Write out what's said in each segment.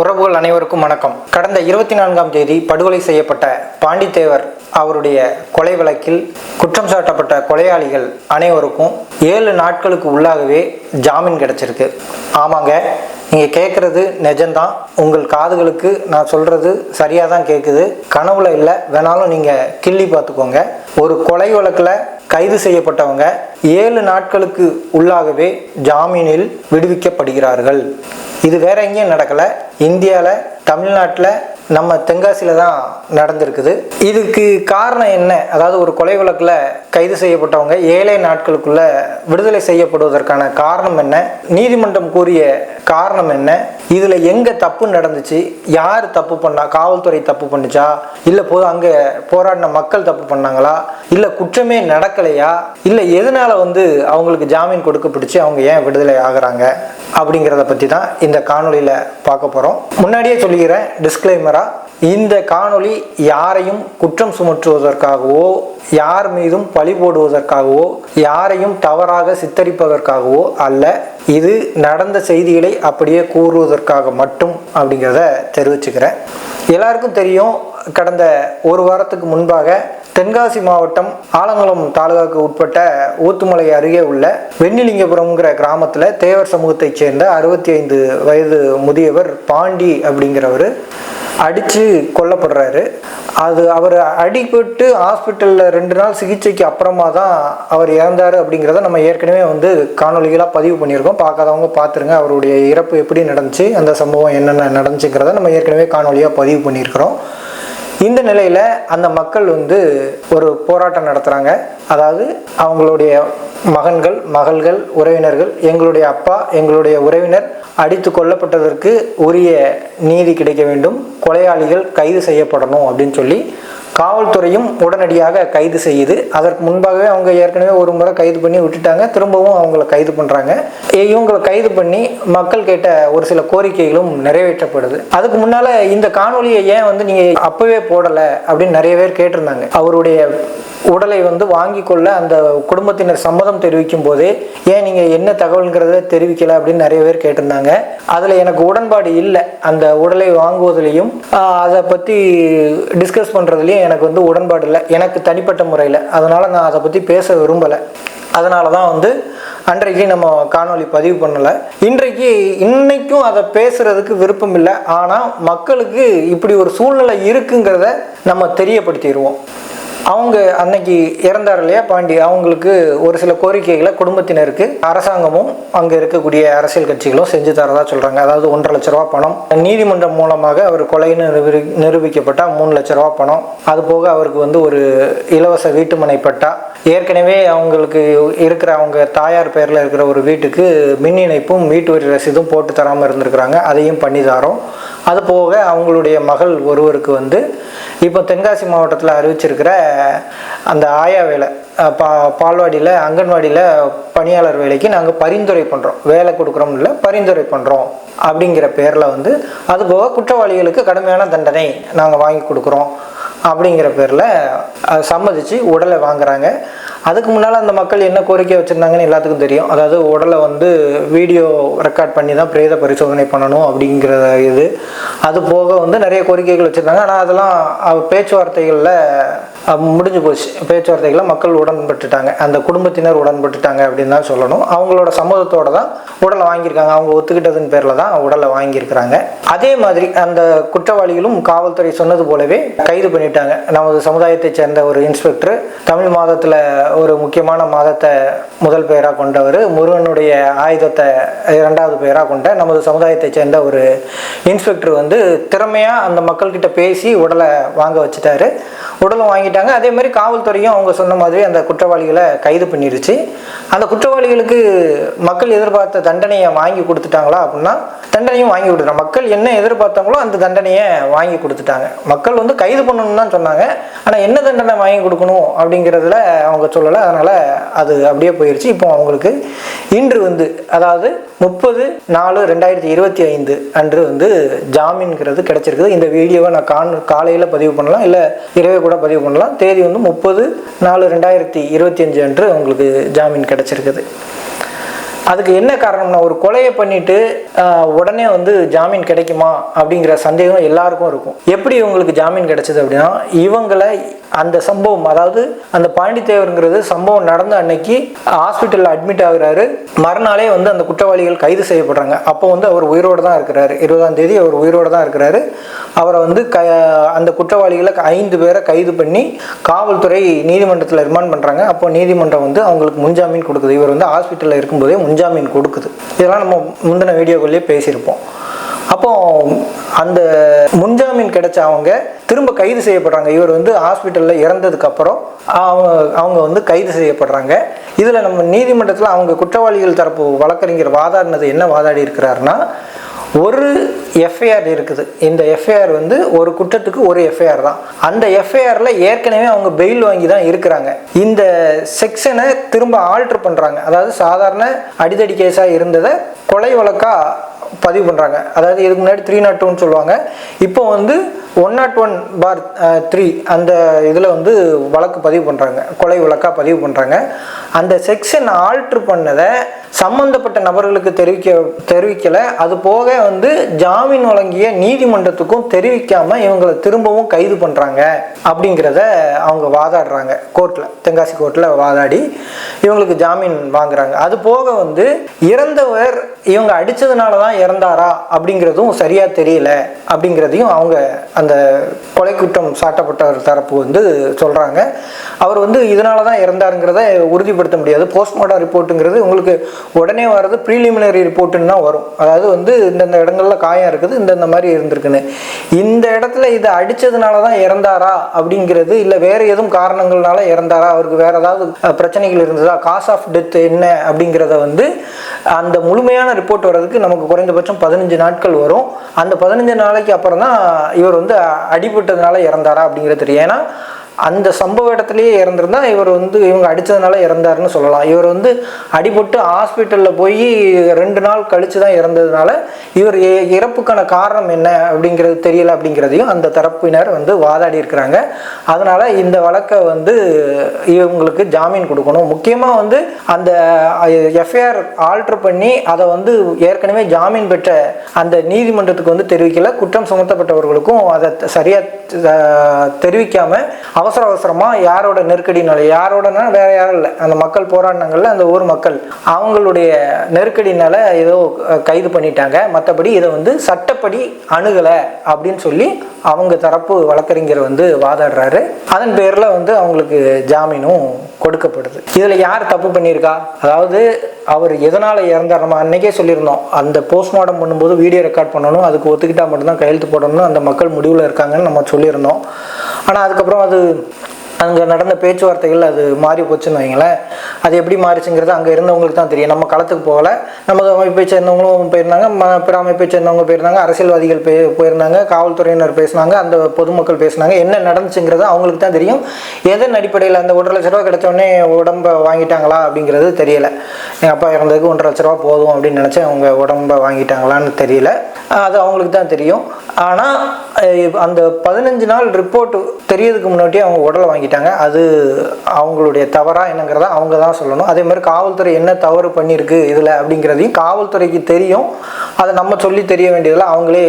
உறவுகள் அனைவருக்கும் வணக்கம். கடந்த இருபத்தி நான்காம் தேதி படுகொலை செய்யப்பட்ட பாண்டித்தேவர் அவருடைய கொலை வழக்கில் குற்றம் சாட்டப்பட்ட கொலையாளிகள் அனைவருக்கும் ஏழு நாட்களுக்கு உள்ளாகவே ஜாமீன் கிடைச்சிருக்கு. ஆமாங்க நீங்கள் கேட்குறது நிஜம்தான். உங்கள் காதுகளுக்கு நான் சொல்கிறது சரியாக தான் கேட்குது கனவுல இல்லை வேணாலும் நீங்கள் கிள்ளி பார்த்துக்கோங்க. ஒரு கொலை வழக்கில் கைது செய்யப்பட்டவங்க ஏழு நாட்களுக்கு உள்ளாகவே ஜாமீனில் விடுவிக்கப்படுகிறார்கள். இது வேற எங்கேயும் நடக்கலை. இந்தியாவில் தமிழ்நாட்டில் நம்ம தென்காசியில் தான் நடந்திருக்குது. இதுக்கு காரணம் என்ன? அதாவது ஒரு கொலை வழக்கில் கைது செய்யப்பட்டவங்க ஏழை நாட்களுக்குள்ள விடுதலை செய்யப்படுவதற்கான காரணம் என்ன? நீதிமன்றம் கூறிய காரணம் என்ன? இதில் எங்கே தப்பு நடந்துச்சு? யார் தப்பு பண்ணா? காவல்துறை தப்பு பண்ணுச்சா? இல்லை போது அங்கே போராடின மக்கள் தப்பு பண்ணாங்களா? இல்லை குற்றமே நடக்கலையா? இல்லை எதனால் வந்து அவங்களுக்கு ஜாமீன் கொடுக்கப்பட்டுச்சு? அவங்க ஏன் விடுதலை ஆகிறாங்க? அப்படிங்கிறத பற்றி தான் இந்த காணொளியில் பார்க்க போகிறோம் முன்னாடியே சொல்லிக்கிறேன் டிஸ்க்ளைமராக இந்த காணொளி யாரையும் குற்றம் சுமற்றுவதற்காகவோ யார் மீதும் பழி போடுவதற்காகவோ யாரையும் தவறாக சித்தரிப்பதற்காகவோ அல்ல இது நடந்த செய்திகளை அப்படியே கூறுவதற்காக மட்டும் அப்படிங்கிறத தெரிவிச்சுக்கிறேன். எல்லாருக்கும் தெரியும் கடந்த ஒரு வாரத்துக்கு முன்பாக தென்காசி மாவட்டம் ஆலங்குளம் தாலுகாவுக்கு உட்பட்ட ஊத்துமலை அருகே உள்ள வெண்ணிலிங்கபுரம்ங்கிற கிராமத்தில் தேவர் சமூகத்தைச் சேர்ந்த அறுபத்தி ஐந்து வயது முதியவர் பாண்டி அப்படிங்கிறவர் அடித்து கொல்லப்படுறாரு. அது அவர் அடிபட்டு ஹாஸ்பிட்டலில் ரெண்டு நாள் சிகிச்சைக்கு அப்புறமா தான் அவர் இறந்தார் அப்படிங்கிறத நம்ம ஏற்கனவே வந்து காணொலிகளாக பதிவு பண்ணியிருக்கோம். பார்க்காதவங்க பார்த்துருங்க அவருடைய இறப்பு எப்படி நடந்துச்சு அந்த சம்பவம் என்னென்ன நடந்துச்சுங்கிறத நம்ம ஏற்கனவே காணொலியாக பதிவு பண்ணியிருக்கிறோம். இந்த நிலையில் அந்த மக்கள் வந்து ஒரு போராட்டம் நடத்துகிறாங்க அதாவது அவங்களுடைய மகன்கள் மகள்கள் உறவினர்கள் எங்களுடைய அப்பா எங்களுடைய உறவினர் அடித்து கொல்லப்பட்டதற்கு உரிய நீதி கிடைக்க வேண்டும். கொலையாளிகள் கைது செய்யப்படணும் அப்படின்னு சொல்லி காவல்துறையும் உடனடியாக கைது செய்யுது. அதற்கு முன்பாகவே அவங்க ஏற்கனவே ஒரு முறை கைது பண்ணி விட்டுட்டாங்க. திரும்பவும் அவங்கள கைது பண்ணுறாங்க இவங்களை கைது பண்ணி மக்கள் கேட்ட ஒரு சில கோரிக்கைகளும் நிறைவேற்றப்படுது. அதுக்கு முன்னால் இந்த காணொலியை ஏன் வந்து நீங்கள் அப்போவே போடலை அப்படின்னு நிறைய பேர் கேட்டிருந்தாங்க. அவருடைய உடலை வந்து வாங்கி கொள்ள அந்த குடும்பத்தினர் சம்மதம் தெரிவிக்கும் போதே ஏன் நீங்கள் என்ன தகவல்ங்கிறத தெரிவிக்கல? அப்படின்னு நிறைய பேர் கேட்டிருந்தாங்க. அதில் எனக்கு உடன்பாடு இல்லை. அந்த உடலை வாங்குவதிலையும் அதை பற்றி டிஸ்கஸ் பண்ணுறதுலையும் எனக்கு வந்து உடன்பாடு இல்லை. எனக்கு தனிப்பட்ட முறையில். அதனால் நான் அதை பற்றி பேச விரும்பலை. அதனால தான் வந்து அன்றைக்கு நம்ம காணொளி பதிவு பண்ணலை. இன்றைக்கு இன்னைக்கும் அதை பேசுறதுக்கு விருப்பம் இல்லை. ஆனால் மக்களுக்கு இப்படி ஒரு சூழ்நிலை இருக்குங்கிறத நம்ம தெரியப்படுத்திடுவோம். அவங்க அன்னைக்கு இறந்தார் இல்லையா பாண்டி? அவங்களுக்கு ஒரு சில கோரிக்கைகளை குடும்பத்தினருக்கு அரசாங்கமும் அங்கே இருக்கக்கூடிய அரசியல் கட்சிகளும் செஞ்சு தரதா சொல்கிறாங்க அதாவது ஒன்றரை லட்ச ரூபா பணம். நீதிமன்றம் மூலமாக அவர் கொலைன்னு நிரூபி நிரூபிக்கப்பட்டால் மூணு லட்ச ரூபா பணம். அது போக அவருக்கு வந்து ஒரு இலவச வீட்டுமனை பட்டா. ஏற்கனவே அவங்களுக்கு இருக்கிற அவங்க தாயார் பேரில் இருக்கிற ஒரு வீட்டுக்கு மின் இணைப்பும் வீட்டு வரி ரசீதும் போட்டு தராமல் இருந்திருக்கிறாங்க. அதையும் பண்ணி தரோம் அது போக அவங்களுடைய மகள் ஒருவருக்கு வந்து இப்போ தென்காசி மாவட்டத்தில் அறிவிச்சிருக்கிற அந்த ஆயா வேலை பா பால்வாடியில் அங்கன்வாடியில் பணியாளர் வேலைக்கு நாங்கள் பரிந்துரை பண்ணுறோம் வேலை கொடுக்குறோம் இல்லை பரிந்துரை பண்ணுறோம் அப்படிங்கிற பேரில் வந்து அது போக குற்றவாளிகளுக்கு கடுமையான தண்டனை நாங்கள் வாங்கி கொடுக்குறோம் அப்படிங்கிற பேரில் சம்மதித்து உடலை வாங்குறாங்க. அதுக்கு முன்னால் அந்த மக்கள் என்ன கோரிக்கை வச்சுருந்தாங்கன்னு எல்லாத்துக்கும் தெரியும். அதாவது உடலை வந்து வீடியோ ரெக்கார்ட் பண்ணி தான் பிரேத பரிசோதனை பண்ணணும் அப்படிங்கிற இது. அது போக வந்து நிறைய கோரிக்கைகள் வச்சுருந்தாங்க. ஆனால் அதெல்லாம் அவ- பேச்சுவார்த்தைகளில் முடிஞ்சு போச்சு. பேச்சுவார்த்தைகளை மக்கள் உடன்பட்டுட்டாங்க. அந்த குடும்பத்தினர் உடன்பட்டுட்டாங்க அப்படின்னு தான் சொல்லணும். அவங்களோட சமூகத்தோட தான் உடலை வாங்கியிருக்காங்க. அவங்க ஒத்துக்கிட்டதுன்னு பேரில் தான் உடலை வாங்கியிருக்கிறாங்க. அதே மாதிரி அந்த குற்றவாளிகளும் காவல்துறை சொன்னது போலவே கைது பண்ணிட்டாங்க. நமது சமுதாயத்தை சேர்ந்த ஒரு இன்ஸ்பெக்டர் தமிழ் மாதத்தில் ஒரு முக்கியமான மாதத்தை முதல் பெயராக கொண்டவர் முருகனுடைய ஆயுதத்தை இரண்டாவது பெயராக கொண்ட நமது சமுதாயத்தை சேர்ந்த ஒரு இன்ஸ்பெக்டர் வந்து திறமையாக அந்த மக்கள்கிட்ட பேசி உடலை வாங்க வச்சுட்டாரு. உடலும் வாங்கிட்டாங்க. அதே மாதிரி காவல்துறையும் அவங்க சொன்ன மாதிரி அந்த குற்றவாளிகளை கைது பண்ணிருச்சு. அந்த குற்றவாளிகளுக்கு மக்கள் எதிர்பார்த்த தண்டனையை வாங்கி கொடுத்துட்டாங்களா அப்படின்னா தண்டனையும் வாங்கி கொடுத்துட்டாங்க. மக்கள் என்ன எதிர்பார்த்தாங்களோ அந்த தண்டனையை வாங்கி கொடுத்துட்டாங்க. மக்கள் வந்து கைது பண்ணணும்னு தான் சொன்னாங்க. ஆனால் என்ன தண்டனை வாங்கி கொடுக்கணும் அப்படிங்கிறதுல அவங்க சொல்லலை. அதனால் அது அப்படியே போயிருச்சு. இப்போ அவங்களுக்கு இன்று வந்து அதாவது முப்பது நாலு ரெண்டாயிரத்தி இருபத்தி ஐந்து அன்று வந்து ஜாமீன்கிறது கிடைச்சிருக்குது. இந்த வீடியோவை நான் காண் காலையில் பதிவு பண்ணலாம். இல்லை இரவே கூட பதிவு பண்ணலாம். தேதி வந்து முப்பது நாலு ரெண்டாயிரத்தி இருபத்தி அஞ்சு அன்று உங்களுக்கு ஜாமீன் கிடைச்சிருக்குது. அதுக்கு என்ன காரணம்னா ஒரு கொலையை பண்ணிட்டு உடனே வந்து ஜாமீன் கிடைக்குமா அப்படிங்கிற சந்தேகம் எல்லாருக்கும் இருக்கும். எப்படி இவங்களுக்கு ஜாமீன் கிடைச்சது அப்படின்னா இவங்களை அந்த சம்பவம் அதாவது அந்த பாண்டித்தேவருங்கிறது சம்பவம் நடந்த அன்னைக்கு ஹாஸ்பிட்டலில் அட்மிட் ஆகுறாரு. மறுநாளே வந்து அந்த குற்றவாளிகள் கைது செய்யப்படுறாங்க. அப்போ வந்து அவர் உயிரோடு தான் இருக்கிறாரு. இருபதாம் தேதி அவர் உயிரோடு தான் இருக்கிறாரு. அவரை வந்து க அந்த குற்றவாளிகளை ஐந்து பேரை கைது பண்ணி காவல்துறை நீதிமன்றத்தில் ரிமாண்ட் பண்ணுறாங்க அப்போ நீதிமன்றம் வந்து அவங்களுக்கு முன்ஜாமீன் கொடுக்குது. இவர் வந்து ஹாஸ்பிட்டலில் இருக்கும்போதே முன்ஜாமீன் கொடுக்குது. இதெல்லாம் நம்ம முந்தின வீடியோக்குள்ளேயே பேசியிருப்போம். அப்போ அந்த முன்ஜாமீன் கிடைச்ச அவங்க திரும்ப கைது செய்யப்படுறாங்க. இவர் வந்து ஹாஸ்பிட்டலில் இறந்ததுக்கு அப்புறம் அவங்க அவங்க வந்து கைது செய்யப்படுறாங்க. இதில் நம்ம நீதிமன்றத்தில் அவங்க குற்றவாளிகள் தரப்பு வழக்கறிஞர் வாதாடினது என்ன வாதாடி இருக்கிறாருன்னா ஒரு எஃப்ஐஆர் இருக்குது. இந்த எஃப்ஐஆர் வந்து ஒரு குற்றத்துக்கு ஒரு எஃப்ஐஆர் தான். அந்த எஃப்ஐஆரில் ஏற்கனவே அவங்க பெயில் வாங்கி தான் இருக்கிறாங்க. இந்த செக்ஷனை திரும்ப ஆல்ட்ரு பண்ணுறாங்க அதாவது சாதாரண அடிதடி கேஸாக இருந்ததை கொலை வழக்காக பதிவு பண்ணுறாங்க அதாவது இதுக்கு முன்னாடி த்ரீ நாட் டூன்னு சொல்லுவாங்க. இப்போ வந்து one not one four three அந்த இதில் வந்து வழக்கு பதிவு பண்ணுறாங்க கொலை வழக்காக பதிவு பண்ணுறாங்க அந்த செக்ஷன் ஆல்ட்ரு பண்ணதை சம்பந்தப்பட்ட நபர்களுக்கு தெரிவிக்க தெரிவிக்கலை. அது போக வந்து ஜாமீன் வழங்கிய நீதிமன்றத்துக்கும் தெரிவிக்காமல் இவங்களை திரும்பவும் கைது பண்ணுறாங்க அப்படிங்கிறத அவங்க வாதாடுறாங்க கோர்ட்டில் தென்காசி கோர்ட்டில் வாதாடி இவங்களுக்கு ஜாமீன் வாங்குறாங்க. அது போக வந்து இறந்தவர் இவங்க அடித்ததுனால தான் இறந்தாரா அப்படிங்கிறதும் சரியாக தெரியல அப்படிங்கிறதையும் அவங்க அந்த கொலை குற்றம் சாட்டப்பட்டவர் தரப்பு வந்து சொல்கிறாங்க அவர் வந்து இதனால தான் இறந்தாருங்கிறத உறுதிப்படுத்த முடியாது. போஸ்ட்மார்ட்டம் ரிப்போர்ட்டுங்கிறது உங்களுக்கு உடனே வர்றது ப்ரீலிமினரி ரிப்போர்ட்டுன்னு தான் வரும். அதாவது வந்து இந்தந்த இடங்களில் காயம் இருக்குது இந்தந்த மாதிரி இருந்திருக்குன்னு. இந்த இடத்துல இதை அடித்ததுனால தான் இறந்தாரா அப்படிங்கிறது இல்லை வேறு எதுவும் காரணங்கள்னால இறந்தாரா? அவருக்கு வேறு ஏதாவது பிரச்சனைகள் இருந்ததா? காஸ் ஆஃப் டெத் என்ன அப்படிங்கிறத வந்து அந்த முழுமையான ரிப்போர்ட் வர்றதுக்கு நமக்கு குறைந்தபட்சம் பதினஞ்சு நாட்கள் வரும். அந்த பதினஞ்சு நாளைக்கு அப்புறம் தான் இவர் வந்து அடிபட்டதுனால இறந்தாரா அப்படிங்கிறது தெரியும். ஏன்னா அந்த சம்பவ இடத்துலயே இறந்துருந்தா இவர் வந்து இவங்க அடித்ததுனால இறந்தாருன்னு சொல்லலாம். இவர் வந்து அடிபட்டு ஹாஸ்பிட்டலில் போய் ரெண்டு நாள் கழித்து தான் இறந்ததுனால இவர் இறப்புக்கான காரணம் என்ன அப்படிங்கிறது தெரியல அப்படிங்கிறதையும் அந்த தரப்பினர் வந்து வாதாடி இருக்கிறாங்க. அதனால் இந்த வழக்கை வந்து இவங்களுக்கு ஜாமீன் கொடுக்கணும். முக்கியமாக வந்து அந்த எஃப்ஐஆர் ஆல்ட்ரு பண்ணி அதை வந்து ஏற்கனவே ஜாமீன் பெற்ற அந்த நீதிமன்றத்துக்கு வந்து தெரிவிக்கல. குற்றம் சுமத்தப்பட்டவர்களுக்கும் அதை சரியாக தெரிவிக்காமல் அவ அவசர அவசரமாக யாரோட நெருக்கடினால யாரோடனா வேற யாரும் இல்லை. அந்த மக்கள் போராடினாங்கல்ல அந்த ஊர் மக்கள் அவங்களுடைய நெருக்கடினால ஏதோ கைது பண்ணிட்டாங்க. மற்றபடி இதை வந்து சட்டப்படி அணுகலை அப்படின்னு சொல்லி அவங்க தரப்பு வழக்கறிஞர் வந்து வாதாடுறாரு. அதன் பேரில் வந்து அவங்களுக்கு ஜாமீனும் கொடுக்கப்படுது. இதில் யார் தப்பு பண்ணியிருக்கா? அதாவது அவர் எதனால் இறந்தார்? நம்ம அன்னைக்கே சொல்லியிருந்தோம். அந்த போஸ்ட்மார்ட்டம் பண்ணும்போது வீடியோ ரெக்கார்ட் பண்ணணும் அதுக்கு ஒத்துக்கிட்டால் மட்டும்தான் கையெழுத்து போடணும் அந்த மக்கள் முடிவில் இருக்காங்கன்னு நம்ம சொல்லியிருந்தோம். ஆனால் அதுக்கப்புறம் அது அங்கே நடந்த பேச்சுவார்த்தைகள் அது மாறி போச்சுன்னு வைங்களேன். அது எப்படி மாறிச்சுங்கிறது அங்கே இருந்தவங்களுக்கு தான் தெரியும். நம்ம களத்துக்கு போகல. நமது அமைப்பை சேர்ந்தவங்களும் போயிருந்தாங்க. ம பிற அமைப்பை சேர்ந்தவங்க போயிருந்தாங்க. அரசியல்வாதிகள் பே போயிருந்தாங்க. காவல்துறையினர் பேசினாங்க. அந்த பொதுமக்கள் பேசினாங்க. என்ன நடந்துச்சுங்கிறது அவங்களுக்கு தான் தெரியும். எதன் அடிப்படையில் அந்த ஒன்றரை லட்ச ரூபா கிடைச்சோடனே உடம்பை வாங்கிட்டாங்களா அப்படிங்கிறது தெரியல. எங்கள் அப்பா இறந்ததுக்கு ஒன்றரை லட்ச ரூபா போதும் அப்படின்னு நினச்சேன். அவங்க உடம்ப வாங்கிட்டாங்களான்னு தெரியல. அது அவங்களுக்கு தான் தெரியும். ஆனால் அந்த பதினஞ்சு நாள் ரிப்போர்ட் தெரியறதுக்கு முன்னாடியே அவங்க உடலை வாங்கிட்டாங்க. அது அவங்களுடைய தவறா என்னங்கிறத அவங்க தான் சொல்லணும். அதே மாதிரி காவல்துறை என்ன தவறு பண்ணியிருக்கு இதில் அப்படிங்கிறதையும் காவல்துறைக்கு தெரியும். அதை நம்ம சொல்லி தெரிய வேண்டியதில் அவங்களே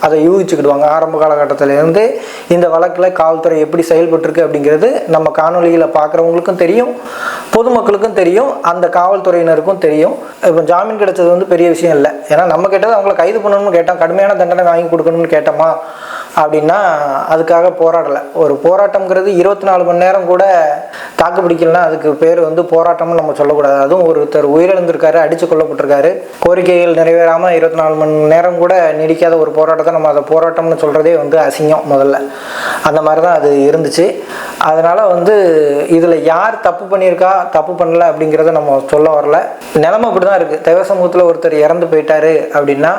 அதை யூகிச்சுக்கிடுவாங்க. ஆரம்ப காலகட்டத்திலேருந்து இந்த வழக்கில் காவல்துறை எப்படி செயல்பட்டுருக்கு அப்படிங்கிறது நம்ம காணொலியில் பார்க்குறவங்களுக்கும் தெரியும். பொதுமக்களுக்கும் தெரியும். அந்த காவல்துறையினருக்கும் தெரியும். இப்போ ஜாமீன் கிடைச்சது வந்து பெரிய விஷயம் இல்லை. ஏன்னா நம்ம கேட்டது அவங்கள கைது பண்ணணும்னு கேட்டோம். கடுமையான தண்டனை வாங்கி கொடுக்கணும்னு கேட்டோமா? அப்படின்னா அதுக்காக போராடலை. ஒரு போராட்டம்ங்கிறது இருபத்தி நாலு மணி நேரம் கூட தாக்கு பிடிக்கலனா அதுக்கு பேர் வந்து போராட்டம்னு நம்ம சொல்லக்கூடாது. அதுவும் ஒருத்தர் உயிரிழந்திருக்காரு அடித்து கொல்லப்பட்டிருக்காரு. கோரிக்கைகள் நிறைவேறாமல் இருபத்தி நாலு மணி நேரம் கூட நீடிக்காத ஒரு போராட்டத்தை நம்ம அதை போராட்டம்னு சொல்கிறதே வந்து அசிங்கம் முதல்ல. அந்த மாதிரி தான் அது இருந்துச்சு. அதனால் வந்து இதில் யார் தப்பு பண்ணியிருக்கா தப்பு பண்ணல அப்படிங்கிறத நம்ம சொல்ல வரல. நிலமை அப்படி தான் இருக்குது தேவ சமூகத்தில் ஒருத்தர் இறந்து போயிட்டாரு அப்படின்னா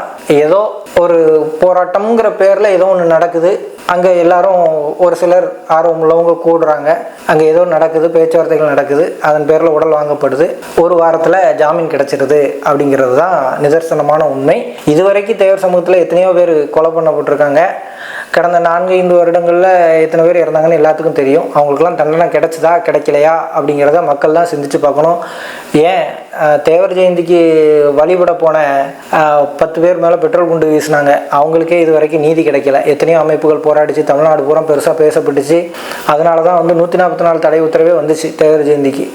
ஏதோ ஒரு போராட்டம்ங்கிற பேரில் ஏதோ ஒன்று நடக்குது. அங்கே எல்லாரும் ஒரு சிலர் ஆர்வம் உள்ளவங்க கூடுறாங்க. அங்கே ஏதோ நடக்குது பேச்சுவார்த்தைகள் நடக்குது. அதன் பேரில் உடல் வாங்கப்படுது. ஒரு வாரத்தில் ஜாமீன் கிடச்சிருது அப்படிங்கிறது தான் நிதர்சனமான உண்மை. இதுவரைக்கும் தேவர் சமூகத்தில் எத்தனையோ பேர் கொலை பண்ணப்பட்டிருக்காங்க. கடந்த நான்கு ஐந்து வருடங்களில் எத்தனை பேர் இறந்தாங்கன்னு எல்லாத்துக்கும் தெரியும். அவங்களுக்குலாம் தண்டனை கிடைச்சதா கிடைக்கலையா அப்படிங்கிறத மக்கள் தான் சிந்திச்சு பார்க்கணும். ஏன்? தேவர் ஜெயந்திக்கு வழிபட போன பத்து பேர் மேலே பெட்ரோல் குண்டு வீசினாங்க. அவங்களுக்கே இது வரைக்கும் நீதி கிடைக்கல. எத்தனையோ அமைப்புகள் போராடிச்சு. தமிழ்நாடு பூரா பெருசாக பேசப்பட்டுச்சு. அதனால தான் வந்து நூற்றி நாற்பத்தி நாலு தடை உத்தரவே வந்துச்சு தேவர் ஜெயந்திக்கு.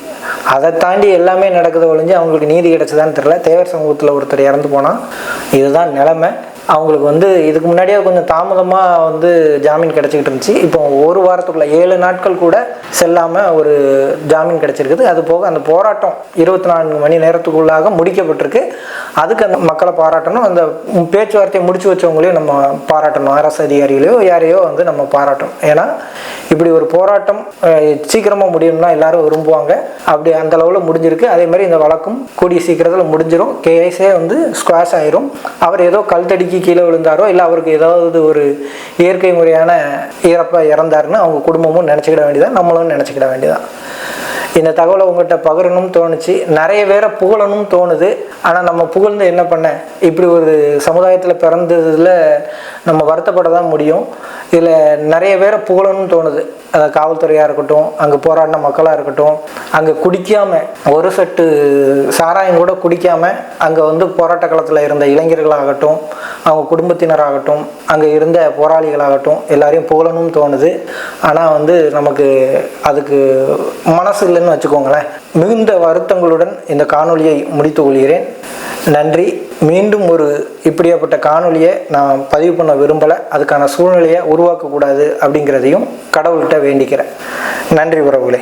அதை தாண்டி எல்லாமே நடக்குது ஒழிஞ்சு அவங்களுக்கு நீதி கிடைச்சதான்னு தெரில தேவர் சமூகத்தில் ஒருத்தர் இறந்து போனால் இதுதான் நிலைமை. அவங்களுக்கு வந்து இதுக்கு முன்னாடியே கொஞ்சம் தாமதமாக வந்து ஜாமீன் கிடச்சிக்கிட்டு இருந்துச்சு. இப்போ ஒரு வாரத்துக்குள்ளே ஏழு நாட்கள் கூட செல்லாமல் ஒரு ஜாமீன் கிடச்சிருக்குது. அது போக அந்த போராட்டம் இருபத்தி நான்கு மணி நேரத்துக்குள்ளாக முடிக்கப்பட்டிருக்கு. அதுக்கு அந்த மக்களை பாராட்டணும். அந்த பேச்சுவார்த்தையை முடிச்சு வச்சவங்களையும் நம்ம பாராட்டணும். அரசு அதிகாரிகளையோ யாரையோ வந்து நம்ம பாராட்டணும். ஏன்னா இப்படி ஒரு போராட்டம் சீக்கிரமாக முடியும்னா எல்லாரும் விரும்புவாங்க. அப்படி அந்த அளவில் முடிஞ்சிருக்கு. அதே மாதிரி இந்த வழக்கும் கூடிய சீக்கிரத்தில் முடிஞ்சிடும் கேஸே வந்து ஸ்குவாஷ் ஆயிரும். அவர் ஏதோ கல் தடுக்கி கீழே விழுந்தாரோ இல்லை அவருக்கு ஏதாவது ஒரு இயற்கை முறையான இறப்பை இறந்தாருன்னு அவங்க குடும்பமும் நினச்சிக்கிட வேண்டியதான் நம்மளும் நினச்சிக்கிட வேண்டியதான் இந்த தகவலை உங்கள்கிட்ட பகிரணும்னு தோணுச்சு. நிறைய பேரை புகழணும் தோணுது. ஆனால் நம்ம புகழ்ந்து என்ன பண்ண? இப்படி ஒரு சமுதாயத்தில் பிறந்ததில் நம்ம வருத்தப்பட தான் முடியும். இதில் நிறைய பேரை புகழணும்னு தோணுது. அதாவது காவல்துறையாக இருக்கட்டும் அங்கே போராடின மக்களாக இருக்கட்டும் அங்கே குடிக்காமல் ஒரு சட்டு சாராயம் கூட குடிக்காமல் அங்கே வந்து போராட்ட காலத்தில் இருந்த இளைஞர்களாகட்டும் அவங்க குடும்பத்தினராகட்டும் அங்கே இருந்த போராளிகளாகட்டும் எல்லாரையும் புகழணும்னு தோணுது. ஆனால் வந்து நமக்கு அதுக்கு மனசு இல்லைன்னு வச்சுக்கோங்களேன். மிகுந்த வருத்தங்களுடன் இந்த காணொலியை முடித்துக் கொள்கிறேன். நன்றி. மீண்டும் ஒரு இப்படியாப்பட்ட காணொளியை நான் பதிவு பண்ண விரும்பலை. அதுக்கான சூழ்நிலையை உருவாக்கக்கூடாது அப்படிங்கிறதையும் கடவுள்கிட்ட வேண்டிக்கிறேன். நன்றி உறவுகளே.